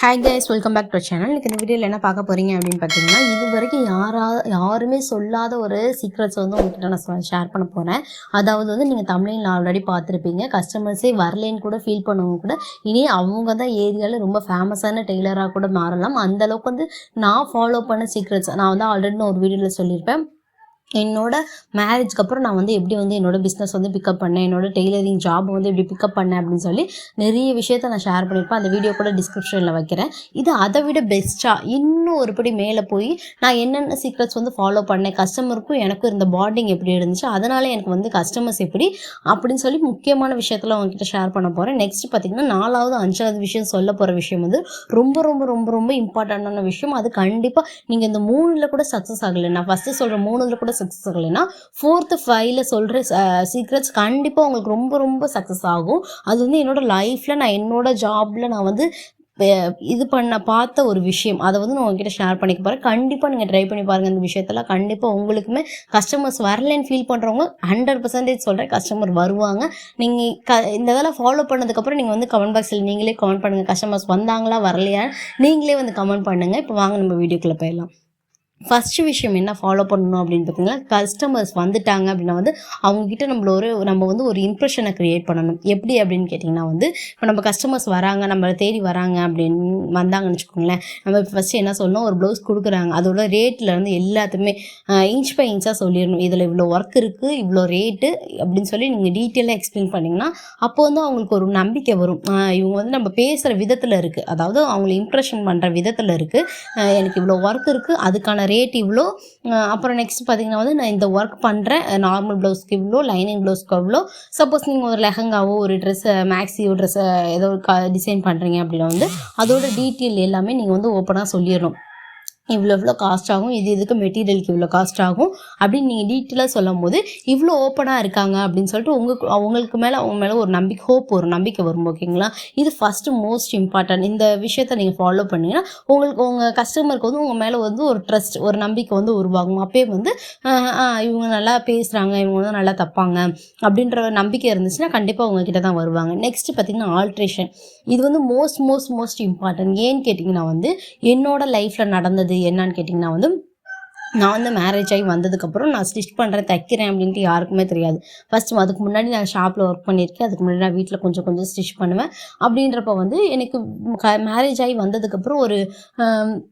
Hi guys welcome back to channel இன்னைக்கு இந்த வீடியோவில் என்ன பார்க்க போகிறீங்க அப்படின்னு பார்த்தீங்கன்னா இது வரைக்கும் யாரா யாருமே சொல்லாத ஒரு சீக்ரெட்ஸ் வந்து உங்ககிட்ட நான் ஷேர் பண்ண போகிறேன் அதாவது வந்து நீங்கள் தமிழில் ஆல்ரெடி பார்த்துருப்பீங்க. கஸ்டமர்ஸே வரலேன்னு கூட ஃபீல் பண்ணவங்க கூட இனி அவங்க தான் ஏரியாவில் ரொம்ப ஃபேமஸான டெய்லராக கூட மாறலாம். அந்த அளவுக்கு வந்து நான் ஃபாலோ பண்ண சீக்ரெட்ஸ் நான் வந்து ஆல்ரெடி நான் ஒரு வீடியோவில் சொல்லியிருப்பேன். என்னோட மேரேஜ்க்கு அப்புறம் நான் வந்து எப்படி வந்து என்னோட பிஸ்னஸ் வந்து பிக்கப் பண்ணேன் என்னோட டெய்லரிங் ஜாப் வந்து எப்படி பிக்கப் பண்ணேன் அப்படின்னு சொல்லி நிறைய விஷயத்த நான் ஷேர் பண்ணியிருப்பேன். அந்த வீடியோ கூட டிஸ்கிரிப்ஷனில் வைக்கிறேன். இது அதை விட பெஸ்ட்டாக இன்னும் ஒருபடி மேலே போய் நான் என்னென்ன சீக்ரெட்ஸ் வந்து ஃபாலோ பண்ணேன் கஸ்டமருக்கும் எனக்கும் இருந்த பாண்டிங் எப்படி இருந்துச்சு அதனால் எனக்கு வந்து கஸ்டமர்ஸ் எப்படி அப்படின்னு சொல்லி முக்கியமான விஷயத்தில் உங்ககிட்ட ஷேர் பண்ண போகிறேன் நெக்ஸ்ட் பார்த்திங்கன்னா நாலாவது அஞ்சாவது விஷயம் சொல்ல போகிற விஷயம் வந்து ரொம்ப ரொம்ப ரொம்ப ரொம்ப இம்பார்ட்டண்டான விஷயம். அது கண்டிப்பாக நீங்கள் இந்த மூணில் கூட சக்ஸஸ் ஆகலை. நான் ஃபஸ்ட்டு சொல்கிற மூணில் கூட சக்ஸஸ் ஃபோர்த்து ஃபைவ்ல சொல்கிற சீக்ரெட்ஸ் கண்டிப்பாக உங்களுக்கு ரொம்ப ரொம்ப சக்ஸஸ் ஆகும். அது வந்து என்னோட லைஃப்பில் நான் என்னோட ஜாபில் நான் வந்து இது பண்ண பார்த்த ஒரு விஷயம். அதை வந்து நான் உங்ககிட்ட ஷேர் பண்ணிக்க போகிறேன் கண்டிப்பாக நீங்கள் ட்ரை பண்ணி பாருங்கள் இந்த விஷயத்தில் கண்டிப்பாக உங்களுக்குமே கஸ்டமர்ஸ் வரலன்னு ஃபீல் பண்ணுறவங்க ஹண்ட்ரட் பர்சன்டேஜ் சொல்கிறேன் கஸ்டமர் வருவாங்க. நீங்கள் க இந்த இதெல்லாம் ஃபாலோ பண்ணதுக்கப்புறம் நீங்கள் வந்து கமெண்ட் பாக்ஸில் நீங்களே கமெண்ட் பண்ணுங்கள் கஸ்டமர்ஸ் வந்தாங்களா வரலையா நீங்களே வந்து கமெண்ட் பண்ணுங்கள் இப்போ வாங்க நம்ம வீடியோக்குள்ளே போயிடலாம். ஃபஸ்ட்டு விஷயம் என்ன ஃபாலோ பண்ணணும் அப்படின்னு பார்த்தீங்கன்னா கஸ்டமர்ஸ் வந்துட்டாங்க அப்படின்னா வந்து அவங்கக்கிட்ட நம்மள ஒரு நம்ம வந்து ஒரு இம்ப்ரெஷனை க்ரியேட் பண்ணணும். எப்படி அப்படின்னு கேட்டிங்கன்னா வந்து இப்போ நம்ம கஸ்டமர்ஸ் வராங்க நம்மளை தேடி வராங்க அப்படின்னு வந்தாங்கன்னு வச்சுக்கோங்களேன். நம்ம ஃபஸ்ட்டு என்ன சொல்லணும் ஒரு ப்ளவுஸ் கொடுக்குறாங்க. அதோட ரேட்டில் இருந்து எல்லாத்துமே இன்ச் பை இன்ச்சாக சொல்லிடணும். இதில் இவ்வளோ ஒர்க் இருக்குது இவ்வளோ ரேட்டு அப்படின்னு சொல்லி நீங்கள் டீட்டெயிலாக எக்ஸ்பிளைன் பண்ணிங்கன்னா அப்போ வந்து அவங்களுக்கு ஒரு நம்பிக்கை வரும். இவங்க வந்து நம்ம பேசுகிற விதத்தில் இருக்குது அதாவது அவங்கள இம்ப்ரெஷன் பண்ணுற விதத்தில் இருக்குது எனக்கு இவ்வளோ ஒர்க் இருக்குது அதுக்கான ரேட் இவ்வளோ அப்புறம் நெக்ஸ்ட் பார்த்தீங்கன்னா வந்து நான் இந்த ஒர்க் பண்ணுறேன் நார்மல் ப்ளவுஸ்க்கு இவ்வளோ லைனிங் ப்ளவுஸ்க்கு இவ்வளோ சப்போஸ் நீங்கள் ஒரு லெஹங்காவோ ஒரு ட்ரெஸ்ஸை மேக்ஸியோ ட்ரெஸ்ஸை ஏதோ க டிசைன் பண்ணுறீங்க அப்படின்னா வந்து அதோட டீட்டெயில் எல்லாமே நீங்கள் வந்து ஓப்பனாக சொல்லிடணும். இவ்வளோ இவ்வளோ காஸ்ட் ஆகும். இது இதுக்கு மெட்டீரியலுக்கு இவ்வளோ காஸ்ட் ஆகும். அப்படின்னு நீங்கள் டீட்டெயிலாக சொல்லும் போது இவ்வளோ ஓப்பனாக இருக்காங்க அப்படின்னு சொல்லிட்டு உங்களுக்கு அவங்களுக்கு மேலே அவங்க மேலே ஒரு நம்பிக்கை ஹோப் ஒரு நம்பிக்கை வரும் ஓகேங்களா இது ஃபஸ்ட்டு மோஸ்ட் இம்பார்ட்டன்ட் இந்த விஷயத்த நீங்கள் ஃபாலோ பண்ணிங்கன்னா உங்களுக்கு உங்கள் கஸ்டமருக்கு வந்து உங்கள் மேலே வந்து ஒரு ட்ரஸ்ட் ஒரு நம்பிக்கை வந்து உருவாகும். அப்போயே வந்து இவங்க நல்லா பேசுகிறாங்க இவங்க வந்து நல்லா தப்பாங்க. அப்படின்ற ஒரு நம்பிக்கை இருந்துச்சுன்னா கண்டிப்பாக உங்ககிட்ட தான் வருவாங்க. நெக்ஸ்ட் பார்த்தீங்கன்னா ஆல்ட்ரேஷன் இது வந்து மோஸ்ட் மோஸ்ட் மோஸ்ட் இம்பார்ட்டன்ட் ஏன்னு கேட்டிங்கன்னா வந்து என்னோட லைஃப்பில் நடந்தது என்னன்னு கேட்டிங்கன்னா வந்து நான் வந்து மேரேஜ் ஆகி வந்ததுக்கப்புறம் நான் ஸ்டிச் பண்ணுறேன் தைக்கிறேன் அப்படின்ட்டு யாருக்குமே தெரியாது. ஃபஸ்ட் அதுக்கு முன்னாடி நான் ஷாப்பில் ஒர்க் பண்ணியிருக்கேன் அதுக்கு முன்னாடி நான் வீட்டில் கொஞ்சம் கொஞ்சம் ஸ்டிச் பண்ணுவேன். அப்படின்றப்ப வந்து எனக்கு மேரேஜ் ஆகி வந்ததுக்கப்புறம் ஒரு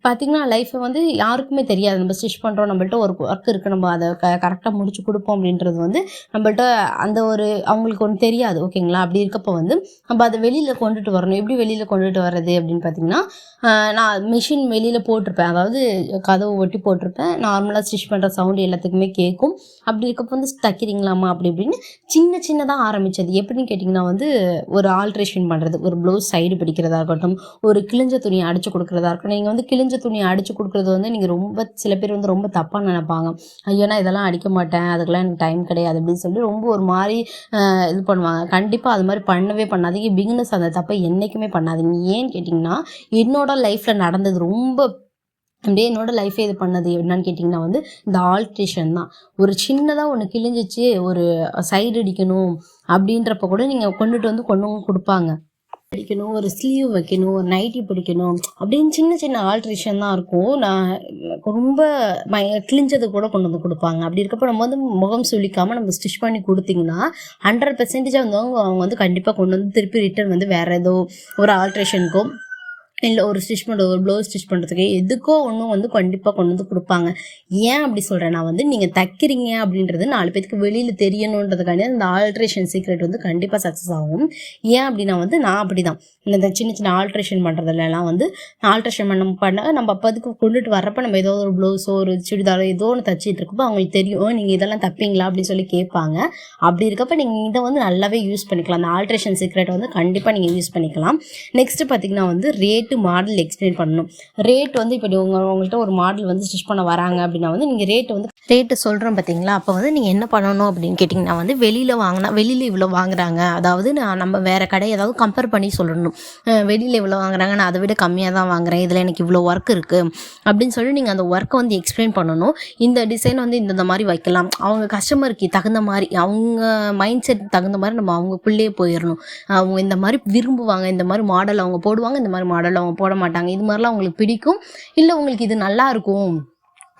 பார்த்திங்கன்னா லைஃப்பை வந்து யாருக்குமே தெரியாது. நம்ம ஸ்டிச் பண்ணுறோம் நம்மள்ட்ட ஒரு ஒர்க் இருக்குது நம்ம அதை க கரெக்டாக முடிச்சு கொடுப்போம் அப்படின்றது வந்து நம்மள்ட்ட அந்த ஒரு அவங்களுக்கு ஒன்று தெரியாது ஓகேங்களா அப்படி இருக்கப்போ வந்து நம்ம அதை வெளியில் கொண்டுட்டு வரணும். எப்படி வெளியில் கொண்டுட்டு வர்றது அப்படின்னு பார்த்தீங்கன்னா நான் மிஷின் வெளியில் போட்டிருப்பேன். அதாவது கதவு ஒட்டி போட்டிருப்பேன். நார்மலாக ஸ்டிச் பண்ணுற சவுண்டு எல்லாத்துக்குமே கேட்கும் அப்படி இருக்கப்போ வந்து தைக்கிறீங்களாமா அப்படி இப்படின்னு சின்ன சின்னதாக ஆரம்பித்தது எப்படின்னு கேட்டிங்கன்னா வந்து ஒரு ஆல்ட்ரேஷன் பண்ணுறது ஒரு ப்ளவுஸ் சைடு பிடிக்கிறதா இருக்கட்டும் ஒரு கிழிஞ்ச துணியை அடித்து கொடுக்குறதா இருக்கட்டும். நீங்கள் வந்து கிழிஞ்ச துணியை அடித்து கொடுக்குறது வந்து நீங்கள் ரொம்ப சில பேர் வந்து ரொம்ப தப்பாக நினைப்பாங்க. ஐயோ நான் இதெல்லாம் அடிக்க மாட்டேன். அதுக்கெல்லாம் எனக்கு டைம் கிடையாது. அப்படின்னு சொல்லி ரொம்ப ஒரு மாதிரி இது பண்ணுவாங்க. கண்டிப்பாக அது மாதிரி பண்ணவே பண்ணாதீங்க. பிகினஸ் அந்த தப்பை என்றைக்குமே பண்ணாதீங்க. ஏன்னு கேட்டிங்கன்னா என்னோட லைஃப்பில் நடந்தது ரொம்ப அப்படியே என்னோட லைஃபே இது பண்ணது என்னன்னு கேட்டிங்கன்னா வந்து இந்த ஆல்ட்ரேஷன் தான். ஒரு சின்னதாக ஒன்று கிழிஞ்சிச்சு ஒரு சைடு அடிக்கணும் அப்படின்றப்ப கூட நீங்கள் கொண்டுட்டு வந்து கொண்டு வந்து கொடுப்பாங்க. அடிக்கணும் ஒரு ஸ்லீவ் வைக்கணும் ஒரு நைட்டி பிடிக்கணும் அப்படின்னு சின்ன சின்ன ஆல்ட்ரேஷன் தான் இருக்கும். நான் ரொம்ப மய கிழிஞ்சது கூட கொண்டு வந்து கொடுப்பாங்க. அப்படி இருக்கப்போ நம்ம வந்து முகம் சுளிக்காமல் நம்ம ஸ்டிச் பண்ணி கொடுத்தீங்கன்னா ஹண்ட்ரட் பெர்சன்டேஜ் வந்து அவங்க வந்து கண்டிப்பாக கொண்டு வந்து திருப்பி ரிட்டர்ன் வந்து வேறு ஏதோ ஒரு ஆல்ட்ரேஷனுக்கும் இல்லை ஒரு ஸ்டிச் பண்ணுறது ஒரு ப்ளவுஸ் ஸ்டிச் பண்ணுறதுக்கு எதுக்கோ ஒன்றும் வந்து கண்டிப்பாக கொண்டு வந்து கொடுப்பாங்க. ஏன் அப்படி சொல்கிறேன்னா வந்து நீங்கள் தைக்கிறீங்க அப்படின்றது நாலு பேத்துக்கு வெளியில் தெரியணுன்றதுக்காண்டி அந்த ஆல்ட்ரேஷன் சீக்ரெட் வந்து கண்டிப்பாக சக்ஸஸ் ஆகும். ஏன் அப்படின்னா வந்து நான் அப்படி தான் இந்த சின்ன சின்ன ஆல்ட்ரேஷன் பண்ணுறதுலலாம் வந்து ஆல்ட்ரேஷன் பண்ண பண்ண நம்ம அப்போ அதுக்கு கொண்டுட்டு வரப்போ நம்ம ஏதோ ஒரு ப்ளவுஸோ ஒரு சுடிதாரோ ஏதோ ஒன்று தச்சிட்டு இருக்கப்போ அவங்களுக்கு தெரியும் நீங்கள் இதெல்லாம் தப்பீங்களா? அப்படின்னு சொல்லி கேட்பாங்க. அப்படி இருக்கப்போ நீங்கள் இதை வந்து நல்லாவே யூஸ் பண்ணிக்கலாம். அந்த ஆல்ட்ரேஷன் சீக்ரெட் வந்து கண்டிப்பாக நீங்கள் யூஸ் பண்ணிக்கலாம். நெக்ஸ்ட்டு பார்த்தீங்கன்னா வந்து ரேட்டு மாடல் எக்ஸ்பிளைன் பண்ணணும். ரேட் வந்து இப்போ உங்கள் உங்கள்கிட்ட ஒரு மாடல் வந்து ஸ்டிச் பண்ண வராங்க அப்படின்னா வந்து நீங்கள் ரேட் வந்து ரேட்டு சொல்கிறோம் பார்த்தீங்களா? அப்போ வந்து நீங்கள் என்ன பண்ணணும் அப்படின்னு கேட்டிங்கன்னா வந்து வெளியில் வாங்கினா வெளியில் இவ்வளோ வாங்குறாங்க. அதாவது நான் நம்ம வேறு கடை ஏதாவது கம்பேர் பண்ணி சொல்லணும். வெளியில் இவ்வளோ வாங்குறாங்க நான் அதை விட கம்மியாக தான் வாங்குறேன் இதில் எனக்கு இவ்வளோ ஒர்க் இருக்குது அப்படின்னு சொல்லி நீங்கள் அந்த ஒர்க்கை வந்து எக்ஸ்பிளைன் பண்ணணும். இந்த டிசைன் வந்து இந்த மாதிரி வைக்கலாம். அவங்க கஸ்டமருக்கு தகுந்த மாதிரி அவங்க மைண்ட் செட் தகுந்த மாதிரி நம்ம அவங்களுக்குள்ளேயே போயிடணும் அவங்க இந்த மாதிரி விரும்புவாங்க இந்த மாதிரி மாடல் அவங்க போடுவாங்க இந்த மாதிரி மாடல் அவங்க போட மாட்டாங்க. இது மாதிரிலாம் அவங்களுக்கு பிடிக்கும். இல்லை உங்களுக்கு இது நல்லா இருக்கும்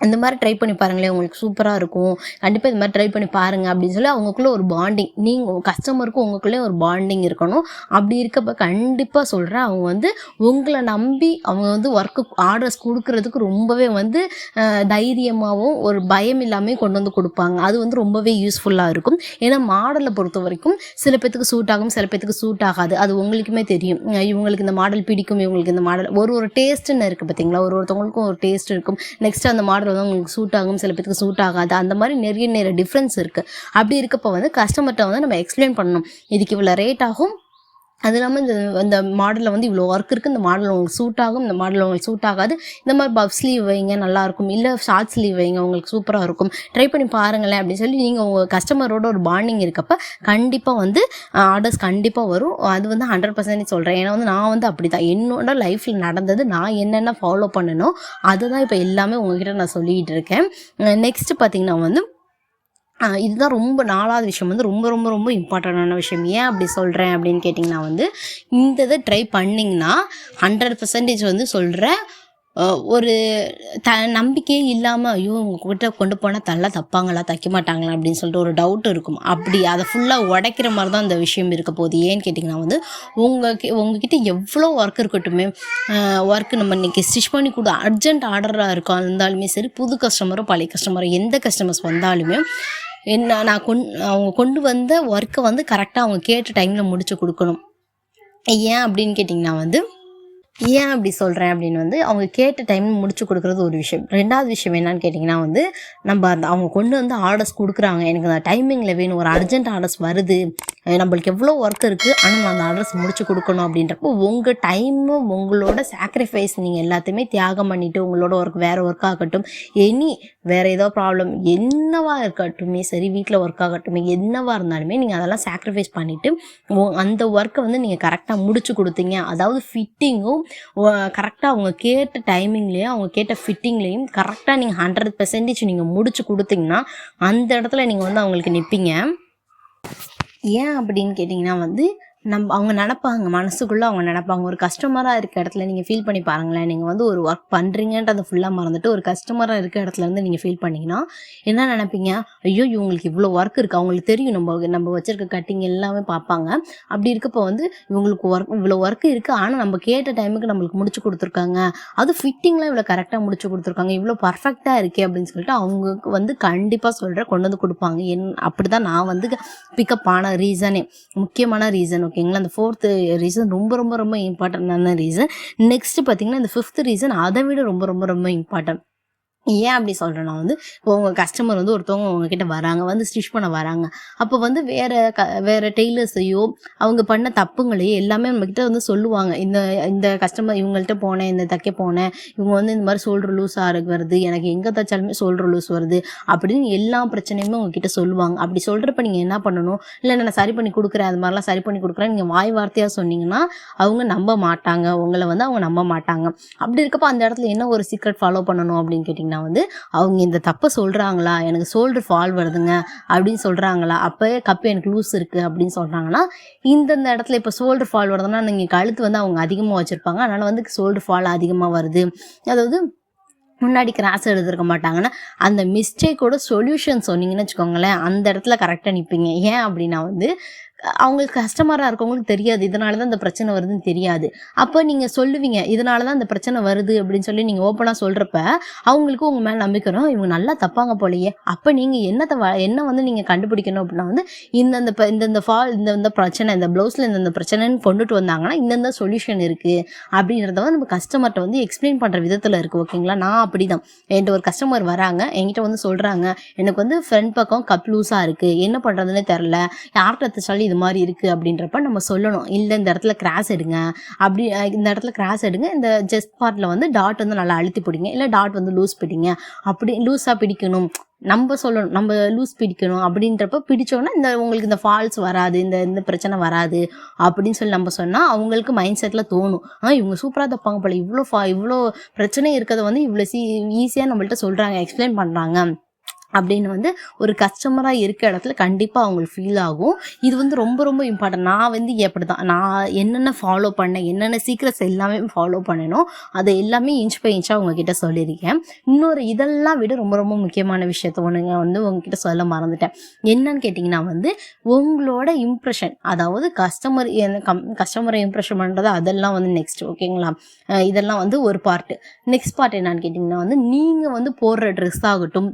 இந்த மாதிரி ட்ரை பண்ணி பாருங்களேன். உங்களுக்கு சூப்பராக இருக்கும். கண்டிப்பாக இது மாதிரி ட்ரை பண்ணி பாருங்கள் அப்படின்னு சொல்லி அவங்களுக்குள்ள ஒரு பாண்டிங் நீங்கள் கஸ்டமருக்கும் உங்களுக்குள்ளே ஒரு பாண்டிங் இருக்கணும். அப்படி இருக்கப்ப கண்டிப்பாக சொல்கிறேன் அவங்க வந்து உங்களை நம்பி அவங்க வந்து ஒர்க்கு ஆர்டர்ஸ் கொடுக்கறதுக்கு ரொம்பவே வந்து தைரியமாகவும் ஒரு பயம் இல்லாமல் கொண்டு வந்து கொடுப்பாங்க. அது வந்து ரொம்பவே யூஸ்ஃபுல்லாக இருக்கும். ஏன்னா மாடலை பொறுத்த வரைக்கும் சில பேத்துக்கு சூட் ஆகும் சில பேத்துக்கு சூட் ஆகாது. அது உங்களுக்குமே தெரியும். இவங்களுக்கு இந்த மாடல் பிடிக்கும் இவங்களுக்கு இந்த மாடல் ஒரு ஒரு டேஸ்ட்டுன்னு இருக்குது பார்த்தீங்களா ஒரு ஒருத்தவங்களுக்கும் ஒரு டேஸ்ட் இருக்கும். நெக்ஸ்ட் அந்த மாடல் வந்து உங்களுக்கு சூட் ஆகும் சில பேத்துக்கு சூட் ஆகாது. அந்த மாதிரி நிறைய நிறைய டிஃப்ரென்ஸ் இருக்குது அப்படி இருக்கப்போ வந்து கஸ்டமர்கிட்ட வந்து நம்ம எக்ஸ்பிளைன் பண்ணணும். இதுக்கு இவ்வளோ ரேட் ஆகும் அது இல்லாமல் இந்த இந்த மாடலில் வந்து இவ்வளோ ஒர்க் இருக்குது இந்த மாடல் உங்களுக்கு சூட் ஆகும். இந்த மாடல் உங்களுக்கு சூட் ஆகாது. இந்த மாதிரி பஃப் ஸ்லீவ் வைங்க நல்லாயிருக்கும் இல்லை ஷார்ட் ஸ்லீவ் வைங்க உங்களுக்கு சூப்பராக இருக்கும். ட்ரை பண்ணி பாருங்களேன் அப்படின்னு சொல்லி நீங்கள் உங்கள் கஸ்டமரோட ஒரு பாண்டிங் இருக்கப்ப கண்டிப்பாக வந்து ஆர்டர்ஸ் கண்டிப்பாக வரும். அது வந்து ஹண்ட்ரட் பர்சன்டேஜ் சொல்கிறேன் ஏன்னா வந்து நான் வந்து அப்படி தான் என்னோட லைஃப்பில் நடந்தது நான் என்னென்ன ஃபாலோ பண்ணனோ அதுதான் இப்போ எல்லாமே உங்ககிட்ட நான் சொல்லிகிட்டு இருக்கேன். நெக்ஸ்ட்டு பார்த்தீங்கன்னா வந்து இதுதான் ரொம்ப நாலாவது விஷயம் வந்து ரொம்ப ரொம்ப ரொம்ப இம்பார்ட்டண்டான விஷயம். ஏன் அப்படி சொல்கிறேன் அப்படின்னு கேட்டிங்கன்னா வந்து இந்த இதை ட்ரை பண்ணிங்கன்னா ஹண்ட்ரட் பர்சன்டேஜ் வந்து சொல்கிறேன் ஒரு த நம்பிக்கையே இல்லாமல் ஐயோ உங்ககிட்ட கொண்டு போனால் தள்ள தப்பாங்களா தைக்க மாட்டாங்களா அப்படின்னு சொல்லிட்டு ஒரு டவுட் இருக்கும். அப்படி அதை ஃபுல்லாக உடைக்கிற மாதிரி தான் அந்த விஷயம் இருக்க போகுது. ஏன்னு கேட்டிங்கன்னா வந்து உங்கள் உங்ககிட்ட எவ்வளோ ஒர்க் இருக்கட்டுமே ஒர்க் நம்ம இன்றைக்கி ஸ்டிச் பண்ணி கொடு அர்ஜென்ட் ஆர்டராக இருக்கா இருந்தாலுமே சரி புது கஸ்டமரோ பழைய கஸ்டமரோ எந்த கஸ்டமர்ஸ் வந்தாலுமே என்ன நான் கொண் அவங்க கொண்டு வந்த ஒர்க்கை வந்து கரெக்டாக அவங்க கேட்ட டைமில் முடிச்சு கொடுக்கணும். ஏன் அப்படின்னு கேட்டிங்கன்னா வந்து ஏன் அப்படி சொல்கிறேன் அப்படின்னு வந்து அவங்க கேட்ட டைம் முடிச்சு கொடுக்குறது ஒரு விஷயம். ரெண்டாவது விஷயம் என்னன்னு கேட்டிங்கன்னா வந்து நம்ம அந்த அவங்க கொண்டு வந்து ஆர்டர்ஸ் கொடுக்குறாங்க. எனக்கு அந்த டைமிங்கில் வேணும். ஒரு அர்ஜென்ட் ஆர்டர்ஸ் வருது. நம்மளுக்கு எவ்வளோ ஒர்க் இருக்குது ஆனால் நான் அந்த ஆர்டர்ஸ் முடிச்சு கொடுக்கணும் அப்படின்றப்போ உங்கள் டைமு உங்களோட சாக்ரிஃபைஸ் நீங்கள் எல்லாத்தையுமே தியாகம் பண்ணிவிட்டு உங்களோட ஒர்க் வேறு ஒர்க் ஆகட்டும். எனி வேறு ஏதோ ப்ராப்ளம் என்னவாக இருக்கட்டுமே சரி வீட்டில் ஒர்க் ஆகட்டுமே என்னவாக இருந்தாலுமே நீங்கள் அதெல்லாம் சாக்ரிஃபைஸ் பண்ணிவிட்டு அந்த ஒர்க்கை வந்து நீங்கள் கரெக்டாக முடிச்சு கொடுத்தீங்க. அதாவது ஃபிட்டிங்கும் கரெக்டாக அவங்க கேட்ட டைமிங்லேயும் அவங்க கேட்ட ஃபிட்டிங்லேயும் கரெக்டாக நீங்கள் ஹண்ட்ரட் பெர்சன்டேஜ் நீங்கள் முடிச்சு கொடுத்தீங்கன்னா அந்த இடத்துல நீங்கள் வந்து அவங்களுக்கு நிற்பீங்க ஏன் அப்படின்னு கேட்டிங்கன்னா வந்து நம்ம அவங்க நினப்பாங்க மனசுக்குள்ளே அவங்க நினப்பாங்க. ஒரு கஸ்டமராக இருக்க இடத்துல நீங்கள் ஃபீல் பண்ணி பாருங்களேன். நீங்கள் வந்து ஒரு ஒர்க் பண்ணுறீங்கன்றதை ஃபுல்லாக மறந்துட்டு ஒரு கஸ்டமராக இருக்க இடத்துல இருந்து நீங்கள் ஃபீல் பண்ணிங்கன்னா என்ன நினைப்பீங்க? ஐயோ இவங்களுக்கு இவ்வளோ ஒர்க் இருக்குது அவங்களுக்கு தெரியும். நம்ம நம்ம வச்சுருக்க கட்டிங் எல்லாமே பார்ப்பாங்க. அப்படி இருக்கப்போ வந்து இவங்களுக்கு ஒர்க் இவ்வளோ ஒர்க் இருக்குது ஆனால் நம்ம கேட்ட டைமுக்கு நம்மளுக்கு முடிச்சு கொடுத்துருக்காங்க. அது ஃபிட்டிங்லாம் இவ்வளோ கரெக்டாக முடிச்சு கொடுத்துருக்காங்க. இவ்வளோ பர்ஃபெக்டாக இருக்கே அப்படின்னு சொல்லிட்டு அவங்களுக்கு வந்து கண்டிப்பாக சொல்கிறேன் கொண்டு வந்து கொடுப்பாங்க. என் அப்படி தான் நான் வந்து பிக்கப் ஆன ரீசனே முக்கியமான ரீசன் ஓகேங்களா? அந்த ஃபோர்த்து ரீசன் ரொம்ப ரொம்ப ரொம்ப இம்பார்ட்டண்டான ரீசன் நெக்ஸ்ட் பார்த்தீங்கன்னா இந்த ஃபிஃப்த் ரீசன் அதை விட ரொம்ப ரொம்ப ரொம்ப இம்பார்ட்டன்ட் ஏன் அப்படி சொல்கிறேன்னா வந்து இப்போ உங்கள் கஸ்டமர் வந்து ஒருத்தவங்க உங்ககிட்ட வராங்க வந்து ஸ்டிச் பண்ண வராங்க. அப்போ வந்து வேறு க வேறு டெய்லர்ஸையோ அவங்க பண்ண தப்புங்களையோ எல்லாமே நம்மக்கிட்ட வந்து சொல்லுவாங்க. இந்த இந்த கஸ்டமர் இவங்கள்ட்ட போனேன் இந்த தைக்க போனேன் இவங்க வந்து இந்த மாதிரி சோல்ட்ரு லூஸ் ஆக வருது எனக்கு எங்கே தைச்சாலுமே சோல்ட்ரு லூஸ் வருது அப்படின்னு எல்லா பிரச்சனையுமே உங்ககிட்ட சொல்லுவாங்க. அப்படி சொல்கிறப்ப நீங்கள் என்ன பண்ணணும்? இல்லை நான் சரி பண்ணி கொடுக்குறேன் அது மாதிரிலாம் சரி பண்ணி கொடுக்குறேன் நீங்கள் வாய் வார்த்தையாக சொன்னீங்கன்னா அவங்க நம்ப மாட்டாங்க. உங்களை வந்து அவங்க நம்ப மாட்டாங்க. அப்படி இருக்கப்போ அந்த இடத்துல என்ன ஒரு சீக்ரெட் ஃபாலோ பண்ணணும் அப்படின்னு கேட்டிங்கன்னா வந்து அவங்க இந்த தப்பை சொல்கிறாங்களா எனக்கு ஷோல்டர் ஃபால் வருதுங்க அப்படின்னு சொல்கிறாங்களா அப்போயே கப்பு எனக்கு லூஸ் இருக்குது அப்படின்னு சொல்கிறாங்கன்னா இந்தந்த இடத்துல இப்போ சோல்டர் ஃபால் வருதுன்னா நீங்கள் கழுத்து வந்து அவங்க அதிகமாக வச்சுருப்பாங்க. அதனால் வந்து ஷோல்டர் ஃபால் அதிகமாக வருது. அதாவது முன்னாடி கிராஸ் எடுத்திருக்க மாட்டாங்கன்னா அந்த மிஸ்டேக்கோட சொல்யூஷன் சொன்னீங்கன்னு வச்சுக்கோங்களேன். அந்த இடத்துல கரெக்டாக நிற்பீங்க ஏன் அப்படின்னா வந்து அவங்களுக்கு கஸ்டமராக இருக்கவங்களுக்கு தெரியாது. இதனால தான் இந்த பிரச்சனை வருதுன்னு தெரியாது. அப்போ நீங்கள் சொல்லுவீங்க இதனால தான் இந்த பிரச்சனை வருது அப்படின்னு சொல்லி நீங்கள் ஓப்பனாக சொல்கிறப்ப அவங்களுக்கு உங்கள் மேலே நம்பிக்கிறோம் இவங்க நல்லா தப்பாங்க போலயே. அப்போ நீங்கள் என்னத்தை வ என்ன வந்து நீங்கள் கண்டுபிடிக்கணும் அப்படின்னா வந்து இந்தந்த ப- இந்தந்த ஃபால் இந்த இந்த பிரச்சனை இந்த ப்ளவுஸில் இந்தந்த பிரச்சனைன்னு கொண்டுட்டு வந்தாங்கன்னா இந்தந்த சொல்யூஷன் இருக்குது அப்படின்றத வந்து நம்ம கஸ்டமர்கிட்ட வந்து எக்ஸ்பிளைன் பண்ணுற விதத்தில் இருக்குது ஓகேங்களா நான் அப்படி தான் என்கிட்ட ஒரு கஸ்டமர் வராங்க. என்கிட்ட வந்து சொல்கிறாங்க எனக்கு வந்து ஃப்ரண்ட் பக்கம் கப் லூஸாக இருக்குது என்ன பண்ணுறதுன்னு தெரில யார்கிட்ட சொல்லி இது மாதிரி இருக்குது அப்படின்றப்ப நம்ம சொல்லணும். இல்லை இந்த இடத்துல கிராஸ் எடுங்க. அப்படி இந்த இடத்துல கிராஸ் எடுங்க. இந்த ஜஸ்ட் பார்ட்டில் வந்து டாட் வந்து நல்லா அழுத்தி பிடிங்க. இல்லை டாட் வந்து லூஸ் பிடிங்க. அப்படி லூஸாக பிடிக்கணும். நம்ம சொல்லணும். நம்ம லூஸ் பிடிக்கணும் அப்படின்றப்ப பிடிச்சோன்னா இந்த உங்களுக்கு இந்த ஃபால்ஸ் வராது. இந்த இந்த பிரச்சனை வராது அப்படின்னு சொல்லி நம்ம சொன்னால் அவங்களுக்கு மைண்ட் செட்டில் தோணும். ஆ இவங்க சூப்பராக தப்பாங்க போல. இவ்வளோ ஃபா இவ்வளோ பிரச்சனை இருக்கிறத வந்து இவ்வளோ சீ ஈஸியாக நம்மள்ட்ட சொல்கிறாங்க எக்ஸ்பிளைன் பண்ணுறாங்க அப்படின்னு வந்து ஒரு கஸ்டமராக இருக்க இடத்துல கண்டிப்பாக அவங்களுக்கு ஃபீல் ஆகும். இது வந்து ரொம்ப ரொம்ப இம்பார்ட்டன்ட் நான் வந்து எப்படி தான் நான் என்னென்ன ஃபாலோ பண்ணேன் என்னென்ன சீக்ரெட்ஸ் எல்லாமே ஃபாலோ பண்ணணும் அதை எல்லாமே இன்ச் பை இன்ச்சாக உங்ககிட்ட சொல்லியிருக்கேன். இன்னொரு இதெல்லாம் விட ரொம்ப ரொம்ப முக்கியமான விஷயத்த ஒன்றுங்க வந்து உங்ககிட்ட சொல்ல மறந்துட்டேன். என்னன்னு கேட்டிங்கன்னா வந்து உங்களோட இம்ப்ரெஷன் அதாவது கஸ்டமர் கம் கஸ்டமரை இம்ப்ரெஷன் பண்ணுறது அதெல்லாம் வந்து நெக்ஸ்ட் ஓகேங்களா? இதெல்லாம் வந்து ஒரு பார்ட்டு நெக்ஸ்ட் பார்ட் என்னன்னு கேட்டிங்கன்னா வந்து நீங்கள் வந்து போடுற ட்ரெஸ் ஆகட்டும்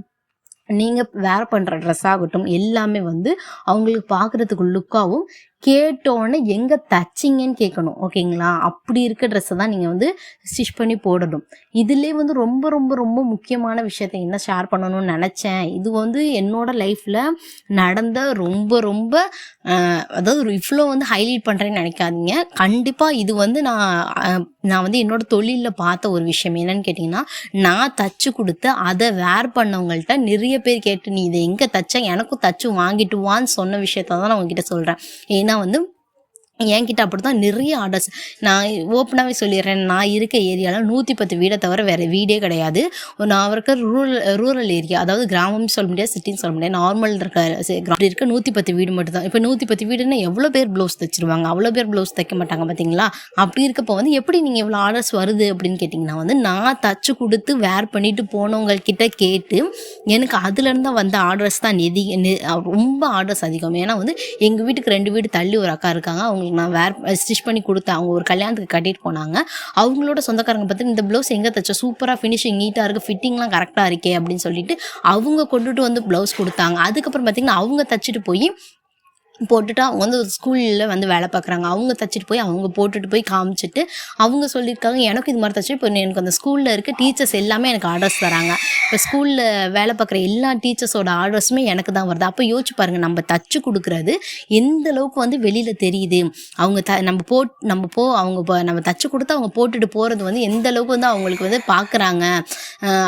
நீங்கள் வேர் பண்ணுற ட்ரெஸ் ஆகட்டும் எல்லாமே வந்து அவங்களுக்கு பார்க்குறதுக்கு லுக்காகவும் கேட்டோன்னே எங்கே தச்சிங்கன்னு கேட்கணும் ஓகேங்களா? அப்படி இருக்க ட்ரெஸ்ஸை தான் நீங்கள் வந்து ஸ்டிச் பண்ணி போடணும். இதுலேயே வந்து ரொம்ப ரொம்ப ரொம்ப முக்கியமான விஷயத்தை என்ன ஷேர் பண்ணணும்னு நினச்சேன்? இது வந்து என்னோட லைஃப்பில் நடந்த ரொம்ப ரொம்ப அதாவது இவ்வளோ வந்து ஹைலைட் பண்ணுறேன்னு நினைக்காதீங்க. கண்டிப்பாக இது வந்து நான் நான் வந்து என்னோட தொழிலில் பார்த்த ஒரு விஷயம் என்னன்னு கேட்டிங்கன்னா நான் தச்சு கொடுத்து அதை வேர் பண்ணவங்கள்ட்ட நிறைய பேர் கேட்டு நீ இதை எங்கே தச்ச? எனக்கும் தச்சு வாங்கிட்டு வான்னு சொன்ன விஷயத்த தான் நான் உங்ககிட்ட சொல்கிறேன் ஏன்னா வந்து என்கிட்ட அப்படி தான் நிறைய ஆர்டர்ஸ் நான் ஓப்பனாகவே சொல்லிடுறேன். நான் இருக்க ஏரியாவில் நூற்றி பத்து வீடை தவிர வேறு வீடே கிடையாது. நான் இருக்க ரூரல் ரூரல் ஏரியா அதாவது கிராமம் சொல்ல முடியாது சிட்டின்னு சொல்ல முடியாது. நார்மல் இருக்க அப்படி இருக்க நூற்றி பத்து வீடு மட்டும் தான் இப்போ நூற்றி பத்து வீடுன்னா எவ்வளோ பேர் ப்ளவுஸ் தைச்சிருவாங்க? அவ்வளோ பேர் ப்ளவுஸ் தைக்க மாட்டாங்க பார்த்தீங்களா அப்படி இருக்கப்போ வந்து எப்படி நீங்கள் இவ்வளோ ஆர்டர்ஸ் வருது அப்படின்னு கேட்டிங்கன்னா வந்து நான் தச்சு கொடுத்து வேர் பண்ணிட்டு போனவங்கக்கிட்ட கேட்டு எனக்கு அதுலேருந்து தான் வந்த ஆர்டர்ஸ் தான் நெதி ரொம்ப ஆர்டர்ஸ் அதிகம். ஏன்னா வந்து எங்கள் வீட்டுக்கு ரெண்டு வீடு தள்ளி ஒரு அக்கா இருக்காங்க. அவங்க அவங்களுக்கு நான் வேர் ஸ்டிச் பண்ணி கொடுத்தேன். அவங்க ஒரு கல்யாணத்துக்கு கட்டிட்டு போனாங்க. அவங்களோட சொந்தக்காரங்க பார்த்து இந்த ப்ளவுஸ் எங்கே தைச்ச? சூப்பராக ஃபினிஷிங் நீட்டாக இருக்குது ஃபிட்டிங்லாம் கரெக்டாக இருக்கே அப்படின்னு சொல்லிட்டு அவங்க கொண்டுட்டு வந்து ப்ளவுஸ் கொடுத்தாங்க. அதுக்கப்புறம் பார்த்திங்கன்னா அவங்க தச்சுட்டு போய் போட்டுட்டு அவங்க வந்து ஒரு ஸ்கூலில் வந்து வேலை பார்க்குறாங்க அவங்க தச்சுட்டு போய் அவங்க போட்டுட்டு போய் காமிச்சிட்டு அவங்க சொல்லியிருக்காங்க எனக்கு இது மாதிரி தச்சு இப்போ எனக்கு அந்த ஸ்கூலில் இருக்க டீச்சர்ஸ் எல்லாமே எனக்கு ஆர்டர்ஸ் தராங்க. இப்போ ஸ்கூலில் வேலை பார்க்குற எல்லா டீச்சர்ஸோட ஆர்டர்ஸுமே எனக்கு தான் வருது. அப்போ யோசிச்சு பாருங்கள் நம்ம தச்சு கொடுக்குறது எந்த அளவுக்கு வந்து வெளியில் தெரியுது? அவங்க த நம்ம போட் நம்ம போ அவங்க இப்போ நம்ம தச்சு கொடுத்து அவங்க போட்டுட்டு போகிறது வந்து எந்த அளவுக்கு வந்து அவங்களுக்கு வந்து பார்க்குறாங்க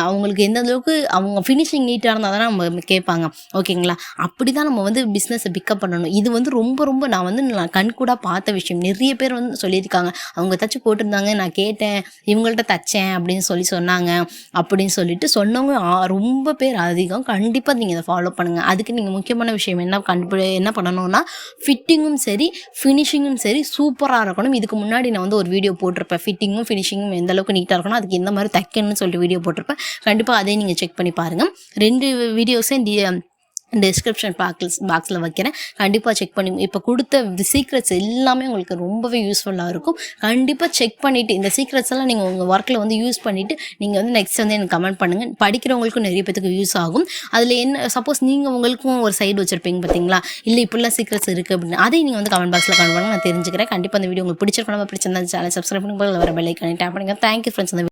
அவங்களுக்கு எந்த அளவுக்கு அவங்க ஃபினிஷிங் நீட்டாக இருந்தால் தான் நம்ம கேட்பாங்க ஓகேங்களா? அப்படி தான் நம்ம வந்து பிஸ்னஸை பிக்கப் பண்ணணும். இது இது வந்து ரொம்ப ரொம்ப நான் வந்து நான் கண்கூடாக பார்த்த விஷயம். நிறைய பேர் வந்து சொல்லியிருக்காங்க. அவங்க தச்சு போட்டிருந்தாங்க நான் கேட்டேன். இவங்கள்ட்ட தச்சேன் அப்படின்னு சொல்லி சொன்னாங்க. அப்படின்னு சொல்லிட்டு சொன்னவங்க ஆ- ரொம்ப பேர் அதிகம். கண்டிப்பாக நீங்கள் இதை ஃபாலோ பண்ணுங்கள் அதுக்கு நீங்கள் முக்கியமான விஷயம் என்ன கண்டு என்ன பண்ணணும்னா ஃபிட்டிங்கும் சரி ஃபினிஷிங்கும் சரி சூப்பராக இருக்கணும். இதுக்கு முன்னாடி நான் வந்து ஒரு வீடியோ போட்டிருப்பேன். ஃபிட்டிங்கும் ஃபினிஷிங்கும் எந்த அளவுக்கு நீட்டாக இருக்கணும் அதுக்கு எந்த மாதிரி தைக்கணும்னு சொல்லிட்டு வீடியோ போட்டிருப்பேன். கண்டிப்பாக அதையும் நீங்கள் செக் பண்ணி பாருங்கள் ரெண்டு வீடியோஸே டிஸ்கிரிப்ஷன் பாக்ஸ் பாக்ஸில் வைக்கிறேன். கண்டிப்பாக செக் பண்ணி இப்போ கொடுத்த சீக்ரெட்ஸ் எல்லாமே உங்களுக்கு ரொம்பவே யூஸ்ஃபுல்லாக இருக்கும். கண்டிப்பாக செக் பண்ணிவிட்டு இந்த சீக்ரெட்ஸ் எல்லாம் நீங்கள் உங்கள் ஒர்க்கில் வந்து யூஸ் பண்ணிவிட்டு நீங்கள் வந்து நெக்ஸ்ட் வந்து எனக்கு கமெண்ட் பண்ணுங்கள் படிக்கிறவங்களுக்கும் நிறைய பேத்துக்கு யூஸ் ஆகும். அதில் என்ன சப்போஸ் நீங்கள் உங்களுக்கும் ஒரு சைடு வச்சுருப்பீங்க பார்த்தீங்களா இல்லை இப்படிலாம் சீக்ரெட்ஸ் இருக்குது அப்படின்னு அதையும் நீங்கள் வந்து கமெண்ட் பாக்ஸில் கமெண்ட் பண்ணுங்க. நான் தெரிஞ்சுக்கிறேன். கண்டிப்பாக அந்த வீடியோ உங்களுக்கு பிடிச்சிருக்கணும் பிடிச்சிருந்தா சேனல் சப்ஸ்கிரைப் பண்ணி வர பெல் டேப் பண்ணுங்கள் தேங்க்யூ ஃப்ரெண்ட்ஸ் அந்த